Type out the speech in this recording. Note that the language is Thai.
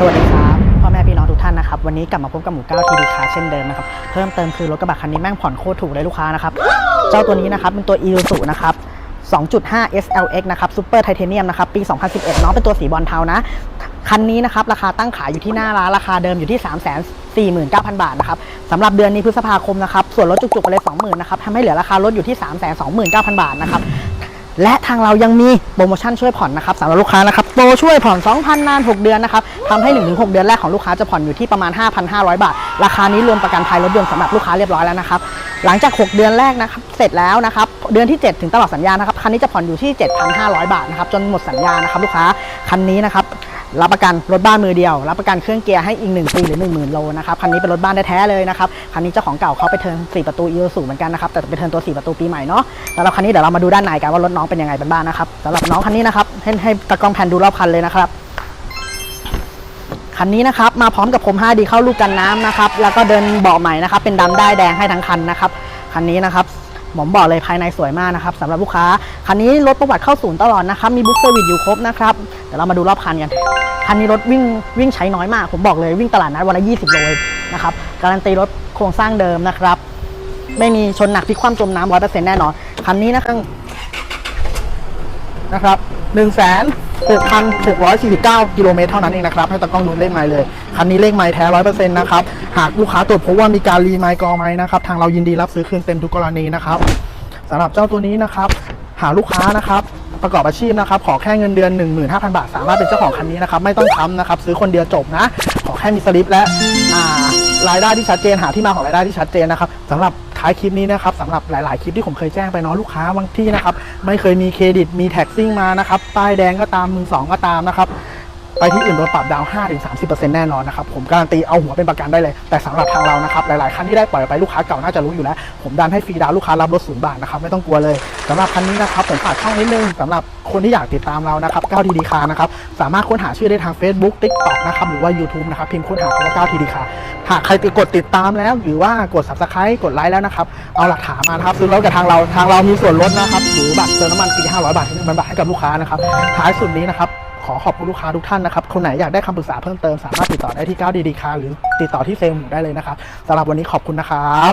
สวัสดีครับพ่อแม่พี่น้องทุกท่านนะครับวันนี้กลับมาพบกับหมูก้าวทีดีคาเช่นเดิมนะครับเพิ่มเติมคือรถกระบะคันนี้แม่งผ่อนโคตรถูกเลยลูกค้านะครับเจ้าตัวนี้นะครับเป็นตัว i s u นะครับ2.5 SLX นะครับซูเปอร์ไทเทเนียมนะครับปี 2011 น้องเป็นตัวสีบอลเทานะ คันนี้นะครับ ราคาตั้งขายอยู่ที่หน้าร้านราคาเดิมอยู่ที่ 3 4 9 0 0 0 บาทนะครับสำหรับเดือนนี้พฤษภาคมนะครับ ส่วนลดจุกๆไปเลย 20,000 นะครับทำให้เหลือราคารถอยู่ที่ 3 2 9 0 0 0 บาทนะครับ และทางเรายังมีโปรโมชั่นช่วยผ่อนนะครับสำหรับลูกค้านะครับโปรช่วยผ่อน 2,000 นาน 6 เดือนนะครับทำให้ 1-6 เดือนแรกของลูกค้าจะผ่อนอยู่ที่ประมาณ 5,500 บาท ราคานี้รวมประกันภัยรถยนต์สำหรับลูกค้าเรียบร้อยแล้วนะครับหลังจาก 6 เดือนแรกนะครับเสร็จแล้วนะครับเดือนที่ 7 ถึงตลอดสัญญานะครับคันนี้จะผ่อนอยู่ที่ 7,500 บาทนะครับจนหมดสัญญานะครับลูกค้าคันนี้นะครับ รับประกันรถบ้านมือเดียว รับประกันเครื่องเกียร์ให้อีก 1 ปีหรือ 10,000 โลนะครับ คันนี้เป็นรถบ้านแท้ๆเลยนะครับ คันนี้เจ้าของเก่าเขาไปเทิร์น4ประตูอีโซูเหมือนกันนะครับ แต่ไปเทิร์นตัว 4 ประตูปีใหม่เนาะสำหรับคันนี้เดี๋ยวเรามาดูด้านในกันว่ารถน้องเป็นยังไงเป็นบ้างนะครับสำหรับน้องคันนี้นะครับให้ให้ตากล้องแผ่นดูรอบคันเลยนะครับคันนี้นะครับมาพร้อมกับผม 5D เข้าลูกกันน้ำนะครับแล้วก็เดินเบาะใหม่นะครับเป็นดำได้แดงให้ทั้งคันนะครับคันนี้นะครับ ผมบอกเลยภายในสวยมากนะครับสำหรับลูกค้า คันนี้รถประวัติเข้าศูนย์ตลอดนะครับ มีบุ๊กเซอร์วิสอยู่ครบนะครับ เดี๋ยวเรามาดูรอบคันกัน คันนี้รถวิ่งวิ่งใช้น้อยมาก ผมบอกเลยวิ่งตลาดนัดวันละ 20 โลนะครับ การันตีรถโครงสร้างเดิมนะครับ ไม่มีชนหนักพลิกคว่ำจมน้ำร้อยเปอร์เซ็นต์แน่นอน คันนี้นะครับ นะครับ1 6 6 4 9 กิโลเมตรเท่านั้นเองนะครับ ให้ตากล้องดูเลขไมล์เลย คันนี้เลขไมล์แท้ร้อยเปอร์เซ็นต์นะครับ หากลูกค้าตรวจพบว่ามีการรีไมล์กองไม้นะครับ ทางเรายินดีรับซื้อคืนเต็มทุกกรณีนะครับสำหรับเจ้าตัวนี้นะครับ หาลูกค้านะครับ ประกอบอาชีพนะครับ ขอแค่เงินเดือน 15,000 บาท สามารถเป็นเจ้าของคันนี้นะครับ ไม่ต้องค้ำนะครับ ซื้อคนเดียวจบนะ ขอแค่มีสลิปและรายได้ที่ชัดเจน หาที่มาของรายได้ที่ชัดเจนนะครับสำหรับ ท้ายคลิปนี้นะครับสำหรับหลาย ๆ คลิปที่ผมเคยแจ้งไปเนาะลูกค้าบางที่นะครับไม่เคยมีเครดิตมีแท็กซิ่งมานะครับป้ายแดงก็ตามมือสองก็ตามนะครับ ไปที่อื่นโดนปรับดาวน์5-30%แน่นอนนะครับ ผมการันตีเอาหัวเป็นประกันได้เลย แต่สำหรับทางเรานะครับ หลาย ๆ คันที่ได้ปล่อยไปลูกค้าเก่าน่าจะรู้อยู่แล้ว ผมดันให้ฟรีดาวลูกค้ารับรถศูนย์บาทนะครับ ไม่ต้องกลัวเลยสำหรับคันนี้นะครับ ผมฝากช่องนิดนึงสำหรับคนที่อยากติดตามเรานะครับ9ทีดีคานะครับ สามารถค้นหาชื่อได้ทาง Facebook TikTok นะครับ หรือว่า YouTube นะครับ พิมพ์ค้นหาคำว่า9ทีดีคาหากใครกดติดตามแล้ว หรือว่ากด Subscribe กดไลค์แล้วนะครับ เอาหลักฐานมานะครับซื้อรถกับทางเรา ทางเรามีส่วนลดนะครับ หรือบัตรเติมน้ำมันฟรี500 บาท1,000บาทให้กับลูกค้านะครับ ท้ายสุดนี้นะครับ ขอขอบคุณลูกค้าทุกท่านนะครับ คนไหนอยากได้คำปรึกษาเพิ่มเติมสามารถติดต่อได้ที่9ดีดีคาหรือติดต่อที่เซลล์หมูได้เลยนะครับสำหรับวันนี้ขอบคุณนะครับ